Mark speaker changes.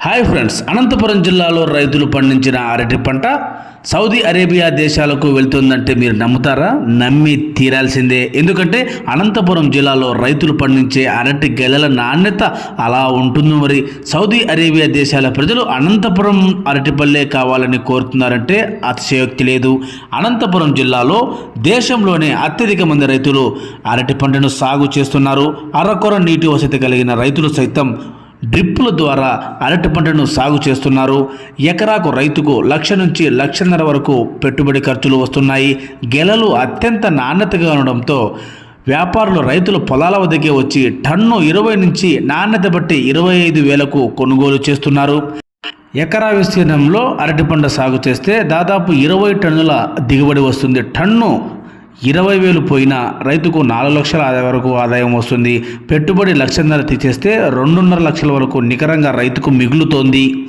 Speaker 1: Hi friends Anantapuram జిల్లాలో రైతులు పండించిన అరటి పంట సౌదీ అరేబియా దేశాలకు వెళ్తుందంటే మీరు నమ్ముతారా? నమ్మి తీరాల్సిందే. ఎందుకంటే అనంతపురం జిల్లాలో రైతులు పండించే అరటి గెలల నాణ్యత అలా ఉంటుంది మరి. సౌదీ అరేబియా దేశాల ప్రజలు అనంతపురం అరటిపల్లే కావాలని కోరుతున్నారంటే అతిశయోక్తి లేదు. అనంతపురం జిల్లాలో దేశంలోనే అత్యధిక మంది రైతులు అరటి పంటను సాగు చేస్తున్నారు. అరకొర నీటి వసతి కలిగిన రైతులు సైతం డ్రిప్పుల ద్వారా అరటి పంటను సాగు చేస్తున్నారు. ఎకరాకు రైతుకు లక్ష నుంచి లక్షన్నర వరకు పెట్టుబడి ఖర్చులు వస్తున్నాయి. గెలలు అత్యంత నాణ్యతగా ఉండడంతో వ్యాపారులు రైతులు పొలాల వద్దకే వచ్చి టన్ను ఇరవై నుంచి నాణ్యత బట్టి ఇరవై ఐదు వేలకు కొనుగోలు చేస్తున్నారు. ఎకరా విస్తీర్ణంలో అరటి పంట సాగు చేస్తే దాదాపు ఇరవై టన్నుల దిగుబడి వస్తుంది. టన్ను ఇరవై వేలు పోయినా రైతుకు నాలుగు లక్షల ఆదాయ వరకు ఆదాయం వస్తుంది. పెట్టుబడి లక్షన్నర తీసేస్తే రెండున్నర లక్షల వరకు నికరంగా రైతుకు మిగులుతోంది.